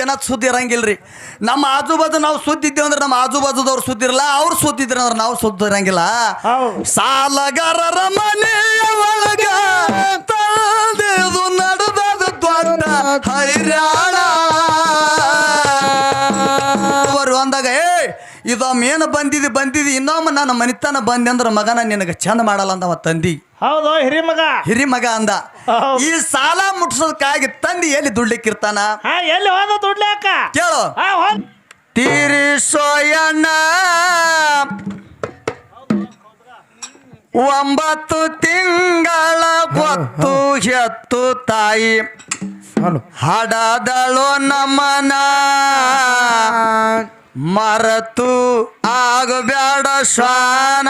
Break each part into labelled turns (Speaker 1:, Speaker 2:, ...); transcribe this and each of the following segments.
Speaker 1: ಜನ ಸುದ್ದಿ ಇರಂಗಿಲ್ರಿ. ನಮ್ಮ ಆಜು ಬಾಜು ನಾವು ಸುದ್ದಿ ಇದ್ದೇವೆ ಅಂದ್ರೆ ನಮ್ಮ ಆಜು ಬಾಜುದವ್ರು ಸುದ್ದಿ ಇರಲ್ಲ ಅವ್ರು ಸುದ್ದಿ ಇದ್ರ ಅಂದ್ರೆ ನಾವು ಸುದ್ದಿ ಇರಂಗಿಲ್ಲ. ಸಾಲಗಾರರ ಮನೆಯ ಒಳಗ ತಂದೆದು ನಡೆದದು ದೊಡ್ಡ ಹೈರಾಣ. ಇದೊಮ್ಮೇನು ಬಂದಿದೆ ಬಂದಿದೆ ಇನ್ನೊಮ್ಮೆ ನಾನು ಮನಿತನ ಬಂದೆ ಅಂದ್ರೆ ಮಗನ ನಿನಗೆ ಚಂದ ಮಾಡಲ್ಲ ಅಂದವ ತಂದಿ.
Speaker 2: ಹೌದು ಹಿರಿ ಮಗ.
Speaker 1: ಹಿರಿ ಮಗ ಅಂದ. ಈ ಸಾಲ ಮುಟ್ಸೋದಕ್ಕಾಗಿ ತಂದಿ ಎಲ್ಲಿ ದುಡ್ಲಿಕ್ಕಿರ್ತಾನ?
Speaker 2: ಹಾ ಎಲ್ಲಿ ಹೋದ ದುಡ್ಲಾಕ
Speaker 1: ಕೇಳು. ತೀರಿಸೋಯಣ್ಣ ಒಂಬತ್ತು ತಿಂಗಳ ಗೊತ್ತು ಹೆತ್ತು ತಾಯಿ. ಹಡದಳು ನಮನ ಮರತು ಆಗಬೇಡ ಶ್ವಾನ.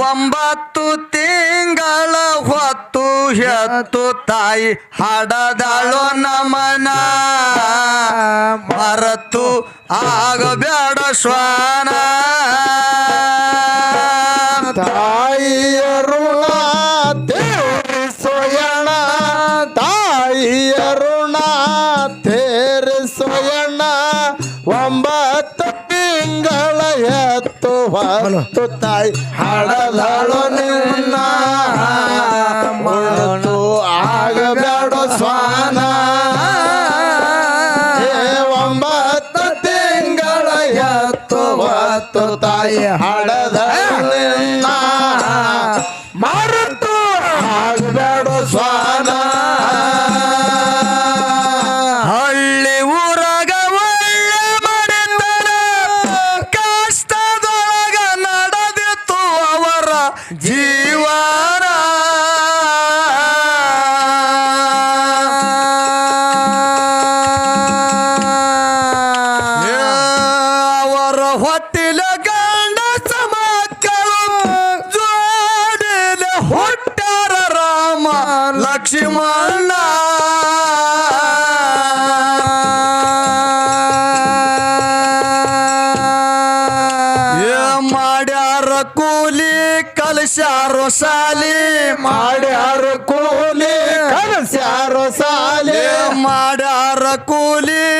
Speaker 1: ಒಂಬತ್ತು ತಿಂಗಳ ಹೊತ್ತು ಹೆತ್ತು ತಾಯಿ ಹಡದಳು ನಮನ. ಮರತು ಆಗಬೇಡ ಶ್ವಾನ.
Speaker 3: ಎತ್ತು ಹೊತ್ತು ತಾಯಿ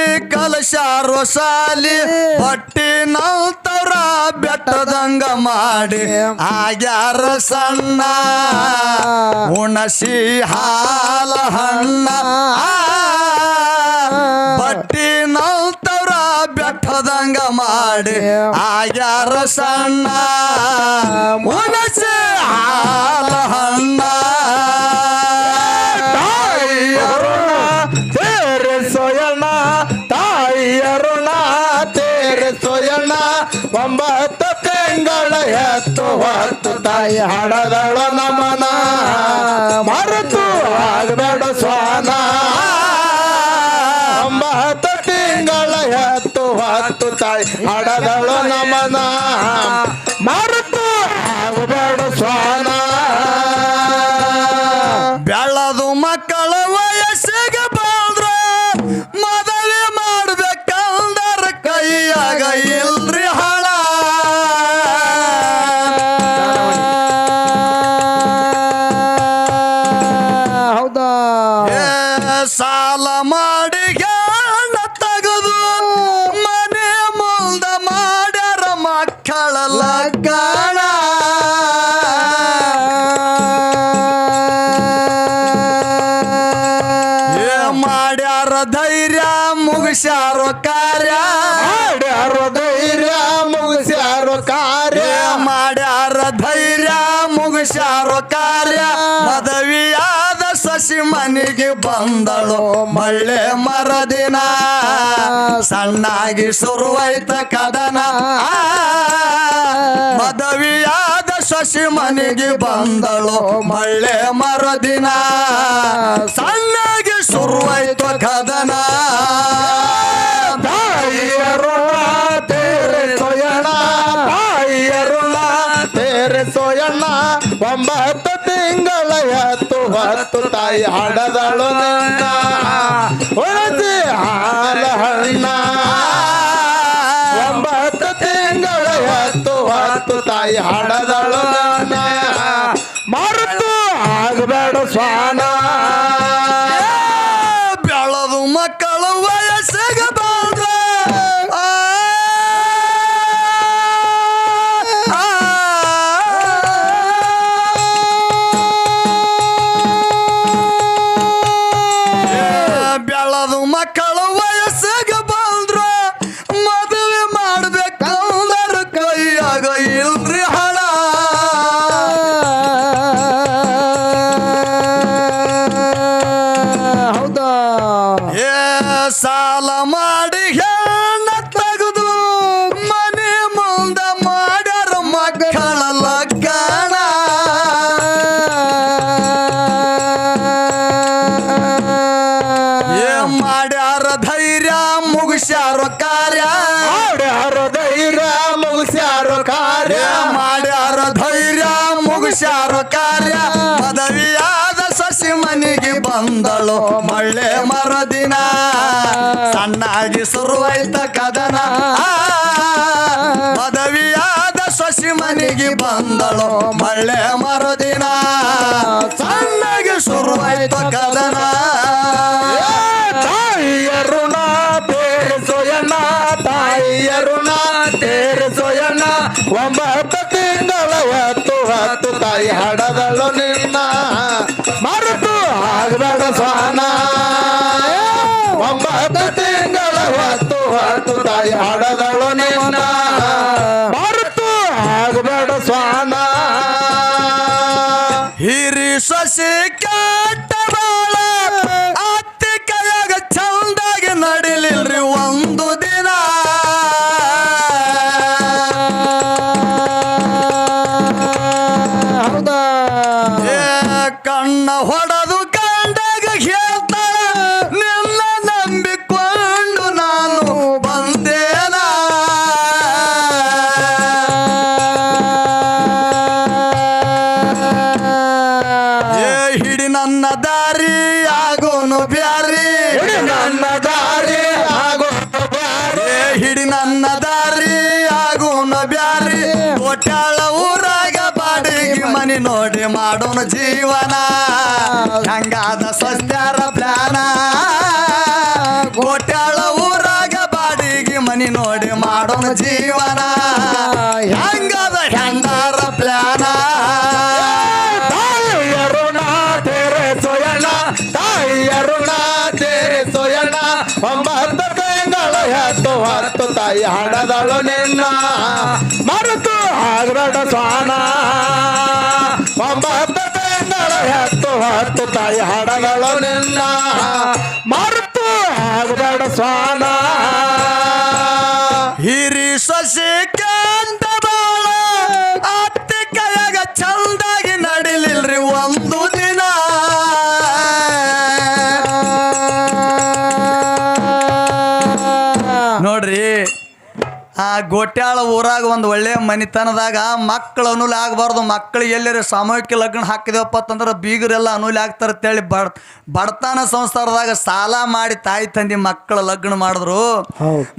Speaker 1: ಕೂಲಿ ಕಲಸ್ಯಾರೋ ಸಾಲಿ ಬಟ್ಟಿ ನಲ್ತವ್ರ ಬೆಟ್ಟದಂಗ ಮಾಡಿ. ಆಗ್ಯಾರ ಸಣ್ಣ ಉಣಸಿ ಹಾಲ ಹಣ್ಣ. ಬಟ್ಟಿ ನಲ್ತವ್ರ ಬೆಟ್ಟದಂಗ ಮಾಡಿ. ಆಗ್ಯಾರ ಸಣ್ಣ ಉಣಸಿ ಹಾಲ ಹಣ್ಣ.
Speaker 3: ಹತ್ತು ಹೊತ್ತು ತಾಯಿ ಹಡದಳ ನಮನ
Speaker 1: ಮನೆಗೆ ಬಂದಳು. ಮಳ್ಳೆ ಮರದಿನ ಸಣ್ಣಾಗಿ ಶುರುವಾಯ್ತ ಕದನ. ಮದವಿಯಾದ ಶಶಿ ಮನೆಗೆ ಬಂದಳು. ಮಳ್ಳೆ ಮರದಿನ ಸಣ್ಣಾಗಿ ಶುರುವಾಯ್ತು ಕದನ.
Speaker 3: ಹೊತ್ತು ತಾಯಿ ಹಾಡದಳು ನನ್ನ. ಉಳಿಸಿ ಹಾಲ ಹಣ್ಣ. ಒಂಬತ್ತು ತಿಂಗಳ ಎತ್ತು ಹೊತ್ತು ತಾಯಿ ಹಡದಳು
Speaker 1: ಬಂದಳು
Speaker 3: ಹತ್ತು ತಾಯಿ ಹಡದಳು
Speaker 1: ಮಾಡೋನು ಜೀವನ. ಹಂಗಾದ ಸಸ್ಯಾರ ಪ್ಲಾನ ಕೋಟ್ಯಾಳ ಊರಾಗ ಬಾಡಿಗೆ ಮನಿ ನೋಡಿ ಮಾಡೋಣ ಜೀವನ. ಹಂಗಾದ ಹೆಂಗಾರ ಪ್ಲಾನ.
Speaker 3: ತಾಯಿ ಹಾಡದಳು ನಿನ್ನ. ಮರೆತು ಹಾಗ್ರಡ ಸ್ವಾನ ಹತ್ತು ತಾಯಿ ಹಡದಳು ನಿನ್ನ. ಮರೆತು ಆಗಬೇಡ ಸ್ವಾನ.
Speaker 1: ಹಿರಿ ಸೊಸೆ ಗೋಟ್ಯಾಳ ಊರಾಗ ಒಂದು ಒಳ್ಳೆಯ ಮನೆತನದಾಗ ಮಕ್ಕಳು ಅನುಲ್ ಆಗಬಾರ್ದು. ಮಕ್ಕಳಿಗೆ ಎಲ್ಲರ ಸಾಮೂಹಿಕ ಲಗ್ನ ಹಾಕಿದೇವಪ್ಪ ಅಂತಂದ್ರೆ ಬೀಗರೆಲ್ಲ ಅನುಲ್ ಆಗ್ತಾರೆ ಅಂತೇಳಿ ಬಡ್ ಬಡತನ ಸಂಸಾರದಾಗ ಸಾಲ ಮಾಡಿ ತಾಯಿ ತಂದೆ ಮಕ್ಕಳ ಲಗ್ನ ಮಾಡಿದ್ರು.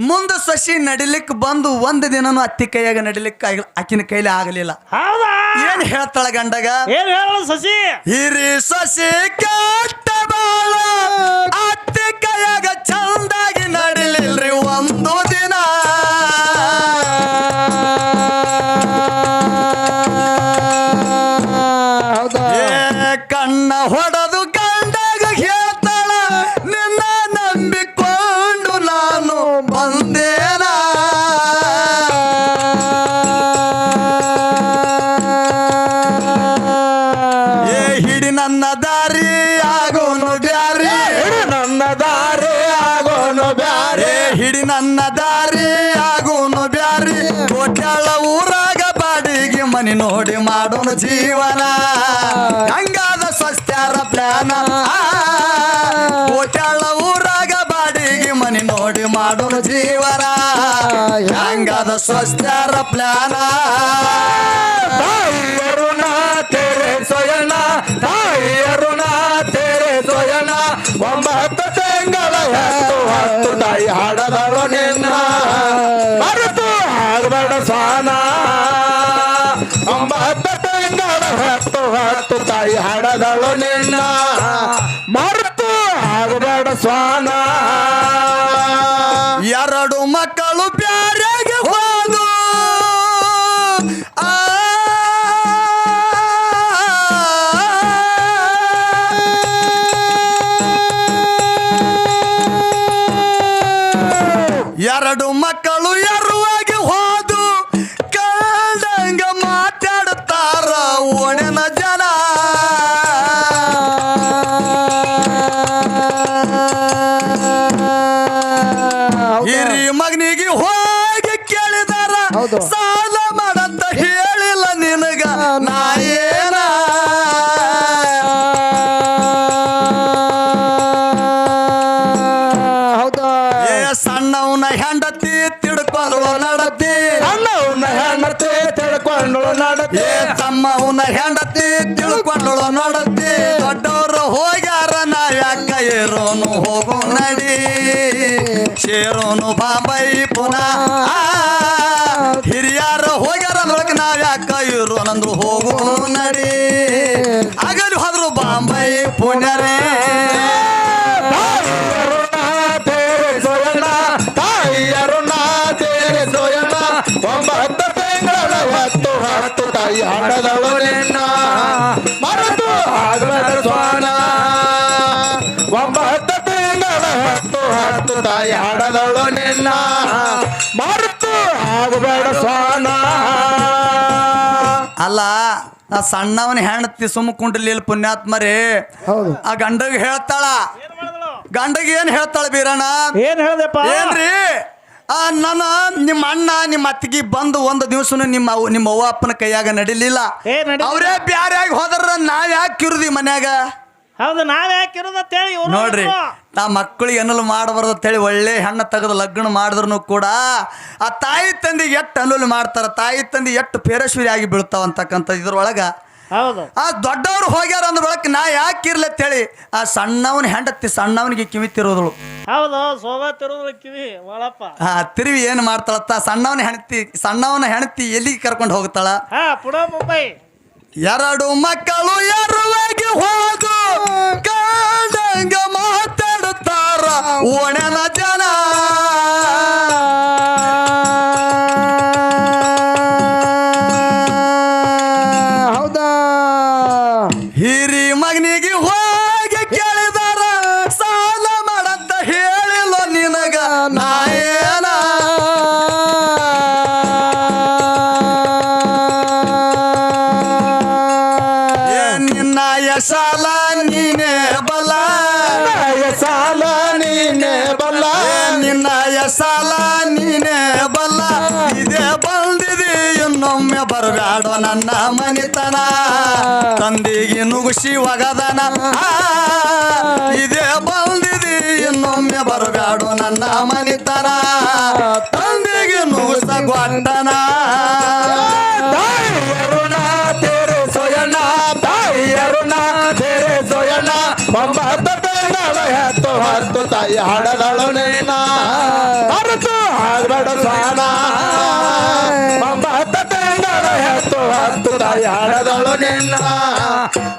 Speaker 1: ಮುಂದೆ ಸಸಿ ನಡಿಲಿಕ್ಕೆ ಬಂದು ಒಂದು ದಿನನೂ ಅತ್ತಿ ಕೈಯಾಗ ನಡಿಲಿಕ್ಕೆ ಆಕಿನ ಕೈಲಿ ಆಗಲಿಲ್ಲ.
Speaker 2: ಹೌದಾ?
Speaker 1: ಏನ್ ಹೇಳ್ತಾಳ ಗಂಡಗ?
Speaker 2: ಏನ್ ಹೇಳು ಸಸಿ?
Speaker 1: ಹಿರಿ ಸಸಿ ಕೆಟ್ಟ ಬಾಳ ಅತ್ತಿ ಕೈಯಾಗ ಚಂದಾಗಿ ನಡಿಲಿಲ್ರಿ. ಒಂದು ದಿನ ಊರಾಗ ಬಾಡಿಗೆ ಮನಿ ನೋಡಿ ಮಾಡೋಣ ಜೀವನ. ಹಂಗಾದ ಸ್ವಸ್ತ್ಯಾರ ಪ್ಲಾನ. ಕೋಟ್ಯಾಳ ಊರಾಗ ಬಾಡಿಗೆ ಮನಿ ನೋಡಿ ಮಾಡೋಣ ಜೀವನ. ಹಂಗಾದ ಸ್ವಸ್ತ್ಯಾರ ಪ್ಲಾನ.
Speaker 3: ಒಂಬತ್ತು ತಿಂಗಳ ಹತ್ತು ಹತ್ತು ತಾಯಿ ಹಾಡದಳು ತಾಯಿ ಹಾಡದಳು ನಿನ್ನ. ಮರ್ತು ಆಗಬೇಡ ಸ್ವಾನ.
Speaker 1: ಎರಡು ಮಕ್ಕಳು ಪ್ಯಾರೆಗೆ ಹೋದು. ಎರಡು ಮಕ್ಕಳು ನೋಡತಿ ದೊಡ್ಡವರು ಹೋಗ್ಯಾರ, ನಾ ಯಾಕ ಏರೋನು ಹೋಗು ನಡಿ. ಶೇರೋನು ಬಾಂಬೈ ಪುನಃ. ಹಿರಿಯಾರು ಹೋಗ್ಯಾರ ನೋಡಕ್ಕೆ ನಾವ್ ಯಾಕ ಇರೋನಂದ್ರು ಹೋಗು ನಡಿ. ಆಗಲಿ ಹೋದ್ರು ಬಾಂಬೈ ಪುಣ್ಯರೇ.
Speaker 3: ಒಂಬತ್ತು ತಿಂಗಳ ಹೊತ್ತು, ಹತ್ತು ತಾಯಿ ಹಡದಳು ತಾಯಿ ಹಾಡದಳು ನಿನ್ನ. ಮರೆತು ಆಗಬೇಡ ಸ್ವಾನ
Speaker 1: ಅಲ್ಲ ಆ ಸಣ್ಣವನ ಹೆಣ್ತಿ ಸುಮ್ಮ ಕುಂಡಲಿಲ್ಲ ಪುಣ್ಯಾತ್ಮರೇ
Speaker 3: ಹೌದು.
Speaker 1: ಆ ಗಂಡಗೆ ಹೇಳ್ತಾಳ. ಗಂಡಗೆ ಏನ್ ಹೇಳ್ತಾಳ ಬೀರಣ್ಣ?
Speaker 2: ಏನ್ ಹೇಳ್ದಪ್ಪ?
Speaker 1: ಏನ್ರಿ? ಆ ನನ್ನ ನಿಮ್ಮ ಅಣ್ಣ ನಿಮ್ಮ ಅತ್ತಿಗೆ ಬಂದು ಒಂದು ದಿವಸನು ನಿಮ್ಮ ನಿಮ್ಮ ಅವ್ವ ಅಪ್ಪನ ಕೈಯಾಗ ನಡಿಲಿಲ್ಲ. ಅವರೇ ಬ್ಯಾರ್ಯಾಗ ಹೋದ್ರ ನಾವ್ ಯಾಕೆ ಕಿರುದಿ ಮನ್ಯಾಗ?
Speaker 2: ಹೌದು ನಾವ್ ಯಾಕೆ ಇರೋದಂತ ಹೇಳಿ ಇವ್ರು
Speaker 1: ನೋಡ್ರಿ ಆ ಮಕ್ಕಳಿಗೆ ಅನ್ನಲು ಮಾಡಬಾರ್ದು ಅಂತೇಳಿ ಒಳ್ಳೆ ಹೆಣ್ಣ ತೆಗೆದು ಲಗ್ನ ಮಾಡಿದ್ರು ಕೂಡ ಆ ತಾಯಿ ತಂದಿಗೆ ಎಷ್ಟು ಅನುಲು ಮಾಡ್ತಾರ ತಾಯಿ ತಂದೆ ಎಷ್ಟು ಪೇರಶ್ವರಿ ಆಗಿ ಬೀಳ್ತಾವ ಅಂತಕ್ಕಂಥ ಇದ್ರೊಳಗ.
Speaker 2: ಹೌದು.
Speaker 1: ಆ ದೊಡ್ಡವ್ರು ಹೋಗ್ಯಾರ ಅಂದ್ರ ಒಳಕ್ಕೆ ನಾ ಯಾಕೆ ಇರ್ಲಿ ಅಂತೇಳಿ ಆ ಸಣ್ಣವನ ಹೆಂಡತಿ ಸಣ್ಣವನಿಗೆ ಕಿವಿ ತಿರುವುದಳು.
Speaker 2: ಹೌದು ಕಿವಿ ಒಳಪ್ಪ.
Speaker 1: ಆ ತಿರುವಿ ಏನು ಮಾಡ್ತಾಳತ್ತ ಸಣ್ಣವನ ಹೆಂಡತಿ ಸಣ್ಣವನ ಹೆಂಡತಿ ಎಲ್ಲಿಗೆ ಕರ್ಕೊಂಡು ಹೋಗ್ತಾಳ?
Speaker 2: ಹಾ ಮುಂಬೈ.
Speaker 1: ಎರಡು ಮಕ್ಕಳು ಎರವಾಗಿ ಹೋಗು? ಕಂಡಂಗ ಮಾತಾಡುತ್ತಾರ ಒಣನ ಜನ. ನನ್ನ ಮನಿತನ. ತಂದಿಗೆ ನುಗ್ಸಿ ಒಗದನ. ಇದೇ ಬಂದಿದೆ ಇನ್ನೊಮ್ಮೆ ಬರಬೇಡ ನನ್ನ ಮನಿತನ. ತಂದಿಗೆ ನುಗ್ಸ ಗೊಟ್ಟನ
Speaker 3: ತಾಯಿ ಹಾಡದಳು ನಿನ್ನ ಮರೆತು ಆಗಬೇಡ ಸ್ವಾನ ತಿಂಗಳ ಹತ್ತು ತಾಯಿ ಹಾಡದಳು ನಿನ್ನ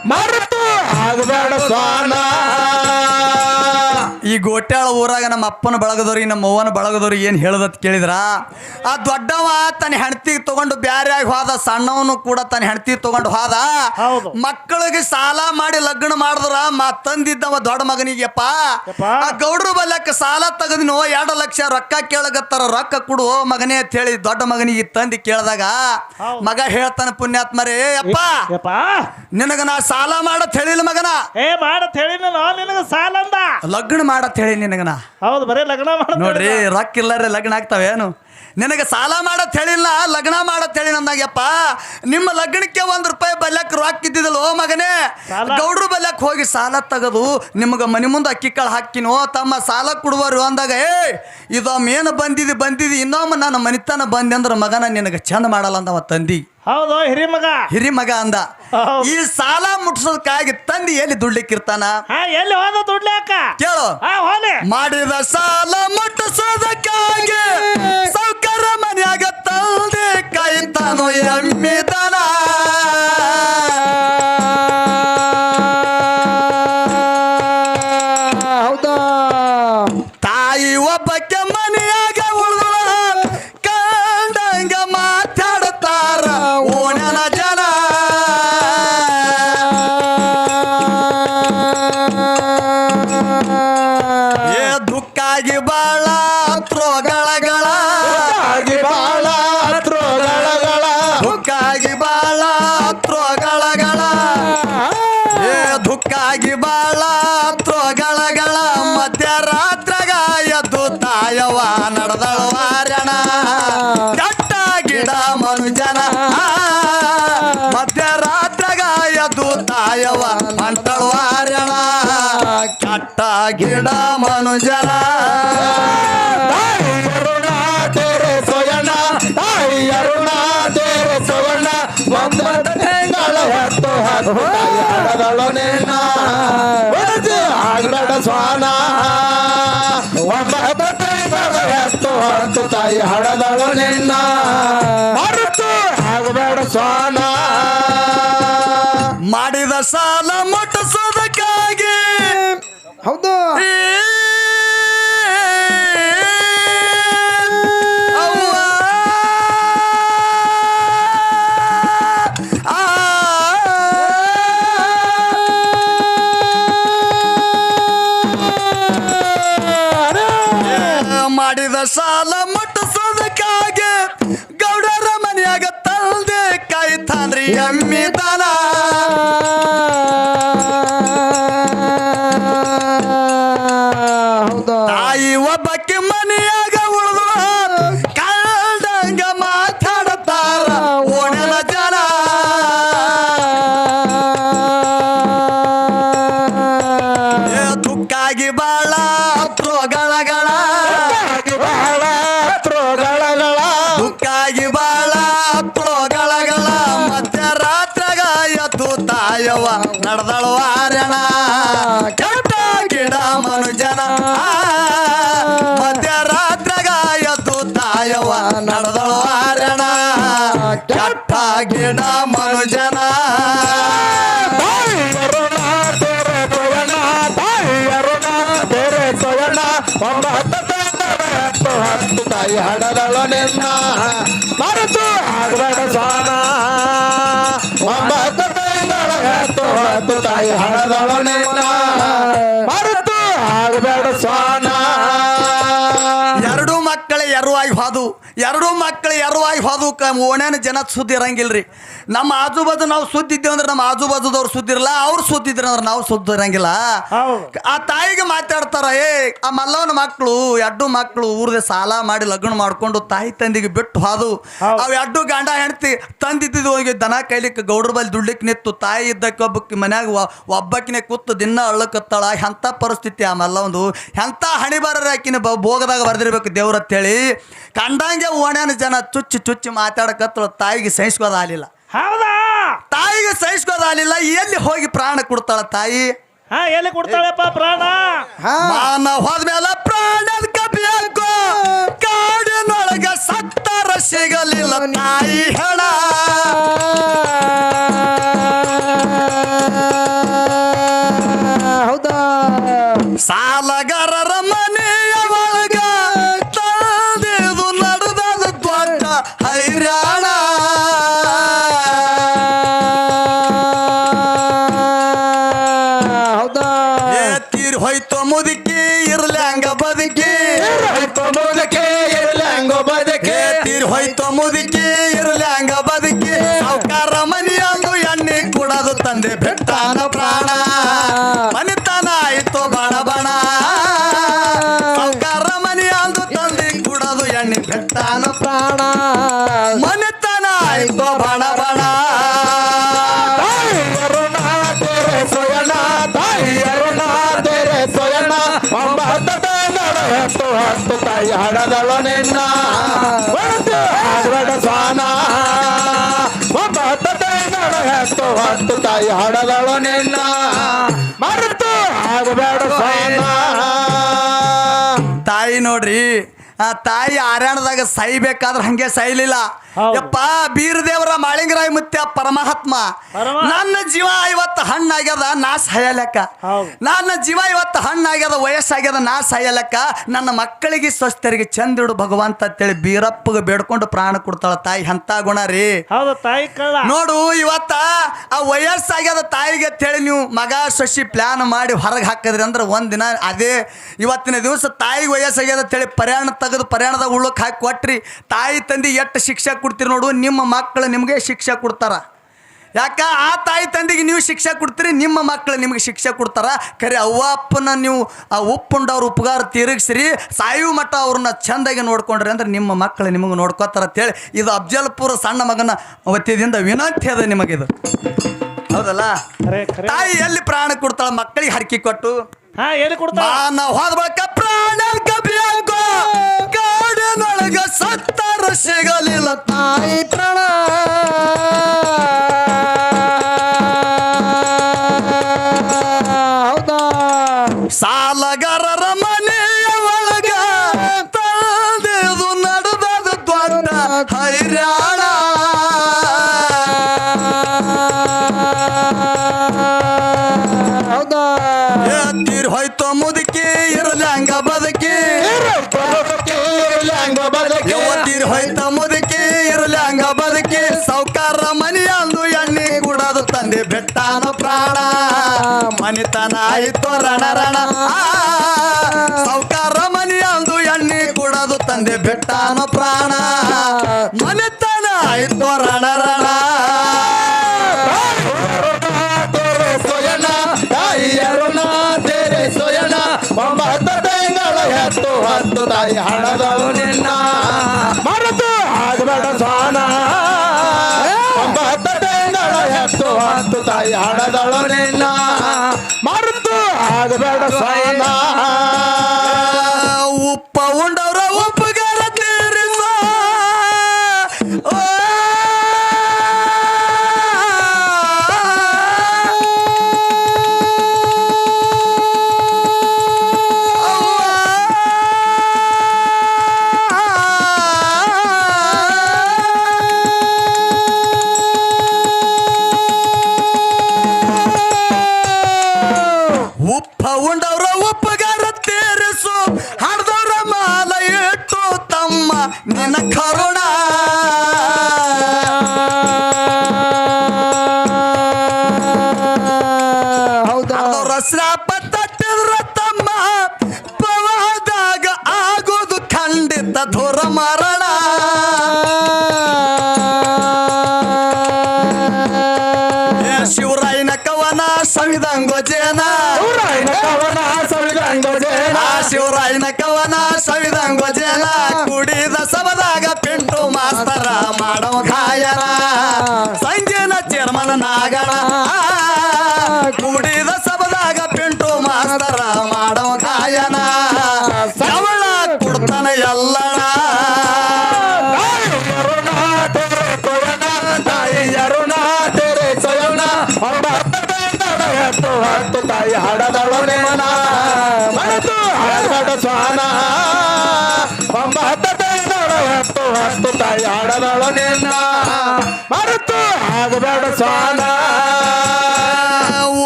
Speaker 3: ಮರೆತು ಆಗಬೇಡ ಸ್ವಾನ
Speaker 1: ಈ ಗೋಟ್ಯಾಳ ಊರಾಗ ನಮ್ಮ ಅಪ್ಪನ ಬಳಗದವ್ರಿಗೆ ನಮ್ಮ ಅವ್ವನ ಬಳಗದವ್ರಿಗೆ ಏನು ಹೇಳದತ್ ಕೇಳಿದ್ರ? ಆ ದೊಡ್ಡವ ತನ್ನ ಹೆಂಡತಿಗೆ ತಗೊಂಡು ಬ್ಯಾರ್ಯಾಗ ಹೋದ ಸಣ್ಣವನು ಕೂಡ ತನ್ನ ಹೆಂಡತಿ ತಗೊಂಡು ಹೋದ. ಮಕ್ಕಳಿಗೆ ಸಾಲ ಮಾಡಿ ಲಗ್ನ ಮಾಡಿದ್ರ ಮಾ ತಂದಿದ್ದವ ದೊಡ್ಡ ಮಗನಿಗೆಪ್ಪ. ಆ ಗೌಡ್ರ ಬಲ್ಯಕ್ಕ ಸಾಲ ತೆಗದಿನೋ ಎರಡು ಲಕ್ಷ ರೊಕ್ಕ ಕೇಳಗತ್ತಾರ ರೊಕ್ಕ ಕೊಡು ಮಗನೇ ಅಂತ ಹೇಳಿ ದೊಡ್ಡ ಮಗನಿಗೆ ತಂದು ಕೇಳಿದಾಗ ಮಗ ಹೇಳ್ತಾನೆ ಪುಣ್ಯಾತ್ಮರೇ ಅಪ್ಪ ನಿನಗ ನಾ ಸಾಲ ಮಾಡತ್ ಹೇಳಿಲ್ಲ ಮಗನ.
Speaker 2: ಏ ಮಾಡತ್ ಹೇಳಿ ನಾನು ನಿನಗ ಸಾಲ ಅಂದ.
Speaker 1: ಲಗ್ನ ಮಾಡತ್ ಹೇಳಿ ನಿನಗನ.
Speaker 2: ಹೌದು ಬರೀ ಲಗ್ನ ಮಾಡ
Speaker 1: ನೋಡ್ರಿ ರೊಕ್ಕ ಇಲ್ಲರೆ ಲಗ್ನ ಆಗ್ತಾವೇನು ನಿನಗೆ ಸಾಲ ಮಾಡತ್ ಹೇಳಿಲ್ಲ ಲಗ್ನ ಮಾಡತ್ ಹೇಳಿ ನಂದಾಗ್ಯಪ್ಪ ನಿಮ್ಮ ಲಗ್ನಕ್ಕೆ ಒಂದ್ ರೂಪಾಯಿ ಬಲ್ಯಕ್ ರೊಕ್ಕ ಇದ್ದಿದ್ದಲ್ಲ ಓ ಮಗನೇ? ಗೌಡ್ರು ಬಲ್ಯಕ್ ಹೋಗಿ ಸಾಲ ತಗದು ನಿಮ್ಗೆ ಮನೆ ಮುಂದೆ ಅಕ್ಕಿ ಕಾಳು ಹಾಕಿನೋ ತಮ್ಮ ಸಾಲ ಕೊಡುವರು ಅಂದಾಗ ಏ ಇದೊಮ್ಮೆ ಏನು ಬಂದಿದಿ ಬಂದಿದಿ ಇನ್ನೊಮ್ಮೆ ನನ್ನ ಮನಿತನ ಬಂದೆ ಅಂದ್ರೆ ಮಗನ ನಿನಗೆ ಚಂದ ಮಾಡಲ್ಲ ಅಂದವ ತಂದಿ.
Speaker 2: ಹೌದು ಹಿರಿ ಮಗ.
Speaker 1: ಹಿರಿ ಮಗ ಅಂದ.
Speaker 2: ಹೌದು.
Speaker 1: ಈ ಸಾಲ ಮುಟ್ಸೋದಕ್ಕಾಗಿ ತಂದಿ ಎಲ್ಲಿ ದುಡ್ಲಿಕ್ಕಿರ್ತಾನ?
Speaker 2: ಹಾ ಎಲ್ಲಿ ಹೋದ ದುಡ್ಲಾಕ
Speaker 1: ಕೇಳು.
Speaker 2: ಹಾ ಹೋಲೆ.
Speaker 1: ಮಾಡಿದ ಸಾಲ ಮುಟ್ಟಿಸೋದಕ್ಕಾಗಿ ಸೌಕರ್ಯ ಮನ್ಯಾಗ ತಂದೆ ಕಾಯ್ತಾನೋ ಎಮ್ಮಿದನ ತಾಯವ ಅಂಟಳು ಕಟ್ಟ ಗಿಡ
Speaker 3: ಮನುಜರ. ಅರುಣ ತೇರೆ ತಾಯಿ ಹೊತ್ತು ತಿಂಗಳ ಹೊತ್ತು ಹತ್ತು ತಾಯಿ ಹಡದಳು ನಿನ್ನ. ಮರೆತು ಆಗಬೇಡ ಸ್ವಾನ.
Speaker 1: ಮಾಡಿದ ಸಾಲ ಮುಟ್ಟಿಸೋದಕ್ಕಾಗಿ
Speaker 3: ಹೌದು.
Speaker 1: ಮಾಡಿದ ಸಾಲ ಮುಟ್ಟಿಸೋದಕ್ಕಾಗಿ ಗೌಡರ ಮನೆಯಾಗ ತಂದೆ ಕಾಯ್ತಾನ್ರಿ ಎಮ್ಮಿದನ ಕೆಟ್ಟ ಎರಡು ಮಕ್ಕಳು ಎರವಾಗಿ ಹೋದಕ್ಕೆ ಓಣ್ಯಾನ ಜನ ಸುದ್ದಿ ಇರಂಗಿಲ್ರಿ. ನಮ್ಮ ಆಜು ಬಾಜು ನಾವು ಸುದ್ದಿ ಇದ್ದೇವೆ ಅಂದ್ರೆ ನಮ್ಮ ಆಜು ಬಾಜುದವ್ರು ಸುದ್ದಿ ಇರಲ್ಲ ಅವ್ರು ಸುದ್ದಿದ್ರು ಅಂದ್ರೆ ನಾವು ಸುದ್ದಿ ಇರಂಗಿಲ್ಲ. ಆ ತಾಯಿಗೆ ಮಾತಾಡ್ತಾರ ಏ ಆ ಮಲ್ಲವನ ಮಕ್ಕಳು ಎರಡು ಮಕ್ಕಳು ಊರ್ದೆ ಸಾಲ ಮಾಡಿ ಲಗ್ನ ಮಾಡ್ಕೊಂಡು ತಾಯಿ ತಂದಿಗೆ ಬಿಟ್ಟು ಹಾದು. ಅವು ಎರಡು ಗಂಡ ಹೆಣ್ತಿ ತಂದಿದ್ದು ಹೋಗಿ ದನ ಕೈಲಿಕ್ಕೆ ಗೌಡ್ರ ಬಲ್ಲಿ ದುಡ್ಲಿಕ್ಕೆ ನಿತ್ತು ತಾಯಿ ಇದ್ದಕ್ಕೆ ಒಬ್ಬಕ್ಕೆ ಮನ್ಯಾಗ ಒಬ್ಬಕ್ಕಿನೇ ಒಬ್ಬಾಕಿನೇ ಕೂತು ದಿನ ಅಳ್ಳಕತ್ತಾಳ. ಎಂಥ ಪರಿಸ್ಥಿತಿ ಆ ಮಲ್ಲವಂದು ಎಂಥ ಹಣಿಬಾರರ ಆಕಿನ ಬೋಗದಾಗ ಭೋಗದಾಗ ಬರ್ದಿರ್ಬೇಕು ದೇವ್ರ ಅಂತೇಳಿ ಕಂಡಂಗೆ ಓಣ್ಯಾನ ಜನ ಚುಚ್ಚಿ ಚುಚ್ಚಿ ಮಾತಾಡಕತ್ತಳು. ತಾಯಿಗೆ ಸಹಿಸ್ಕೋದಾಗಲಿಲ್ಲ
Speaker 2: ಹೌದಾ?
Speaker 1: ತಾಯಿಗೆ ಸಹಿಸ್ಕೋದಾಗಲಿಲ್ಲ ಎಲ್ಲಿ ಹೋಗಿ ಪ್ರಾಣ ಕೊಡ್ತಾಳ ತಾಯಿ?
Speaker 2: ಹಾ ಎಲ್ಲಿ ಕೊಡ್ತಾಳಪ್ಪ ಪ್ರಾಣ?
Speaker 1: ಮಾನ ಹೋದ್ಮೇಲ ಪ್ರಾಣದ ಕಬಿಯಾಕೋ ಕಾಡಿನೊಳಗ ಸತ್ತರ ಸಿಗಲಿಲ್ಲ ತಾಯಿ ಹೇಳ.
Speaker 3: ಹೌದಾ?
Speaker 1: ಸಾಲಗಾರರ ಮನೆಯ
Speaker 3: ನಿನ್ನ ಆಗಬೇಡ ಸ್ವಾನ ಹತ್ತು ಹತ್ತು ತಾಯಿ ಹಡದಳು ನಿನ್ನ. ಮರೆತು ಆಗಬೇಡ ಸ್ವಾನ
Speaker 1: ತಾಯಿ ನೋಡ್ರಿ ಆ ತಾಯಿ ಆರ್ಯಾಣದಾಗ ಸಾಯ್ಬೇಕಾದ್ರೆ ಹಂಗೆ ಸಾಯ್ಲಿಲ್ಲ.
Speaker 2: ಹೌದು.
Speaker 1: ಯಪ್ಪ ಬೀರದೇವರ ಮಾಳಿಂಗರಾಯ ಮುತ್ಯ ಪರಮಾತ್ಮ. ನನ್ನ ಜೀವ ಇವತ್ತು ಹಣ್ಣಾಗ್ಯದ ನಾ ಸಾಯಲೆಕ್ಕ. ನನ್ನ ಜೀವ ಇವತ್ತು ಹಣ್ಣಾಗ್ಯದ ವಯಸ್ಸಾಗ್ಯದ ನಾ ಸಾಯಲೆಕ್ಕ. ನನ್ನ ಮಕ್ಕಳಿಗೆ ಸ್ವಸ್ಥರಿಗೆ ಚಂದಿಡು ಭಗವಂತ ಅಂತೇಳಿ ಬೀರಪ್ಪಗೆ ಬೇಡ್ಕೊಂಡು ಪ್ರಾಣ ಕೊಡ್ತಾಳ ತಾಯಿ. ಹಂತ ಗುಣ ರೀ.
Speaker 2: ತಾಯಿ
Speaker 1: ನೋಡು ಇವತ್ತ ಆ ವಯಸ್ಸಾಗ್ಯದ ತಾಯಿಗೆ ಅಂತೇಳಿ ನೀವು ಮಗ ಸೊಸಿ ಪ್ಲಾನ್ ಮಾಡಿ ಹೊರಗೆ ಹಾಕಿದ್ರಿ ಅಂದ್ರೆ ಒಂದಿನ ಅದೇ ಇವತ್ತಿನ ದಿವಸ ತಾಯಿಗೆ ವಯಸ್ಸಾಗ್ಯದ ಅಂತೇಳಿ ಪ್ರಯಾಣ ತೆಗೆದು ಪ್ರಯಾಣದಾಗ ಉಳ್ಳಕ್ಕೆ ಹಾಕಿ ಕೊಟ್ರಿ. ತಾಯಿ ತಂದೆ ಎಷ್ಟು ಶಿಕ್ಷೆ ಕೊಡ್ತೀರಿ ನೋಡು ನಿಮ್ಮ ಮಕ್ಕಳು ನಿಮಗೆ ಶಿಕ್ಷೆ ಕೊಡ್ತಾರ. ಯಾಕ? ಆ ತಾಯಿ ತಂದೆಗೆ ನೀವು ಶಿಕ್ಷೆ ಕೊಡ್ತೀರಿ ನಿಮ್ಮ ಮಕ್ಕಳು ನಿಮಗೆ ಶಿಕ್ಷೆ ಕೊಡ್ತಾರ. ಖರೆ ಅವ್ವ ಅಪ್ಪನ ನೀವು ಆ ಉಪ್ಪುಂಡವ್ರ ಉಪಕಾರ ತೀರಿಗಿಸ್ರಿ ಸಾಯು ಮಠ ಅವ್ರನ್ನ ಚೆಂದಾಗಿ ನೋಡ್ಕೊಂಡ್ರಿ ಅಂದ್ರೆ ನಿಮ್ಮ ಮಕ್ಕಳು ನಿಮಗೆ ನೋಡ್ಕೋತಾರ ಅಂತೇಳಿ ಇದು ಅಫ್ಜಲ್ಪುರ ಸಣ್ಣ ಮಗನ ವತಿಯಿಂದ ವಿನಂತಿ ಅದ ನಿಮಗಿದು. ಹೌದಲ್ಲ? ತಾಯಿ ಎಲ್ಲಿ ಪ್ರಾಣ ಕೊಡ್ತಾಳ? ಮಕ್ಕಳಿಗೆ ಹರಕಿ ಕೊಟ್ಟು. ಮಾನ ಹೋದ ಬಳಿಕ ಸತ್ತಾರ ಸಿಗಲಿಲ್ಲ
Speaker 3: ತಾಯಿ ಪ್ರಾಣ.
Speaker 1: ಹೋಯ್ತ ಮುದುಕಿ, ಇರಲಿ ಹಂಗ ಬದುಕಿ ಸೌಕಾರ ಮನೆಯಂದು ಎಣ್ಣೆ ಕುಡದು ತಂದೆ ಬೆಟ್ಟಾನ ಪ್ರಾಣ. ಮನಿತನ ಆಯಿತು ರಣ ರಣ ಸೌಕಾರ ಮನೆಯಂದು ಎಣ್ಣೆ ಕುಡದು ತಂದೆ ಬೆಟ್ಟಾನ ಪ್ರಾಣ. ಮನಿತನ ಆಯಿತು ರಣ ರಣ
Speaker 3: ಎತ್ತು ಹತ್ತು ತಾಯಿ ಹಣದಳು ನಿನ್ನ. ಆಗಬೇಡ ಸಾನ. ಒಂಬತ್ತು ತಿಂಗಳ ಎತ್ತು ಹತ್ತು ತಾಯಿ ಹಣದಳು ನಿನ್ನ. ಮರೆತು ಆಗಬೇಡ ಸ್ವಾನ
Speaker 1: ಶಿವರಾಯನ ಕವನ ಸವಿದಂಗ ಜೇನ
Speaker 3: ನಿನ್ನ ಮರೆತು ಆಗಬೇಡ ಸ್ವಾನ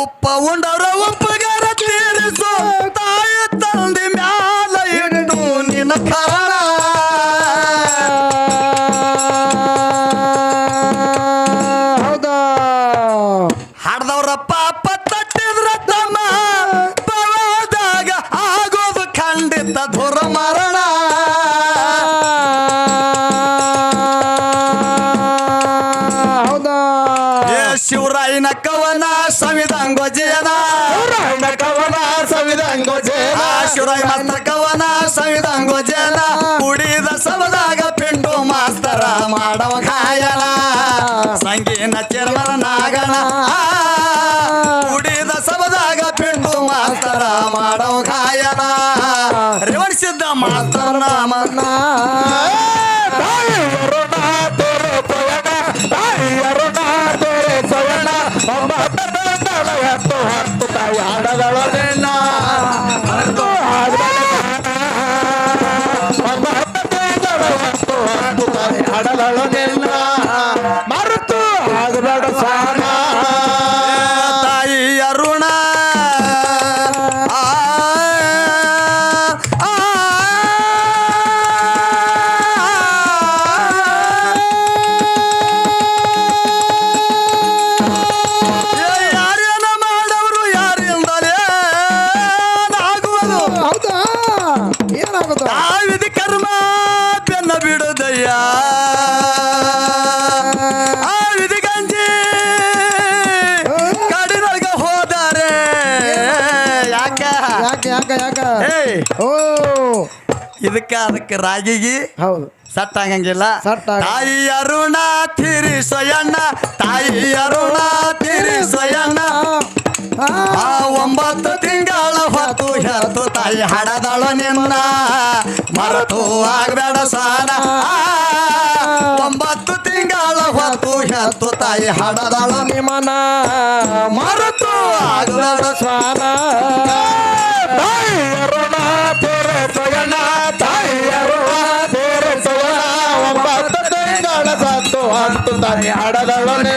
Speaker 1: ಉಪ್ಪ ಉಂಡವ್ರ ಶಿವರಾಯ ಮಾಸ್ತರ ಕವನ ಸಂವಿಧಾಂಗೋ ಜನ ಕುಡಿದ ಸಬದಾಗ ಪಿಂಡು ಮಾಸ್ತರ ಮಾಡವ ಗಾಯನ ಸಂಗೀನ ಚರ್ಮನ ನಾಗಣ ಆ, ಕುಡಿದ ಸಬದಾಗ ಪಿಂಡು ಮಾಸ್ತರ ಮಾಡವ ಗಾಯನ ರಿವರ್ಸಿದ್ದ ಮಾಸ್ತರ ನಾಮ
Speaker 3: ಹತ್ತು ತೇರೆ ಸೋಯಣ ತಾಯಿಯರುಣ
Speaker 1: ಇದಕ್ಕ ಅದಕ್ಕೆ ರಾಗಿಗಿ
Speaker 3: ಹೌದು.
Speaker 1: ಸಟ್ ಆಗಂಗಿಲ್ಲ.
Speaker 3: ಸಟ್ ಆಗ-
Speaker 1: ತಾಯಿ ಅರುಣ ತಿರಿಸಯಣ್ಣ ತಾಯಿ ಅರುಣ ತಿರಿಸಯಣ್ಣ
Speaker 3: ಆ,
Speaker 1: ಆ ಒಂಬತ್ತು ತಿಂಗಳ ಹೊತ್ತು ಹೆತ್ತು ತಾಯಿ ಹಡದಳು ನಿನ್ನ. ಮರತು ಆಗ್ಬೇಡ ಸಾನ ಆ, ಒಂಬತ್ತು ತಿಂಗಳ ಹೊತ್ತು ಹೆತ್ತು ತಾಯಿ ಹಡದಳು
Speaker 3: ನಿಮ್ಮನ
Speaker 1: ಮರತು ಆಗ್ಬೇಡ
Speaker 3: ಸ್ವಾನ ಹಡದೊಳನೆ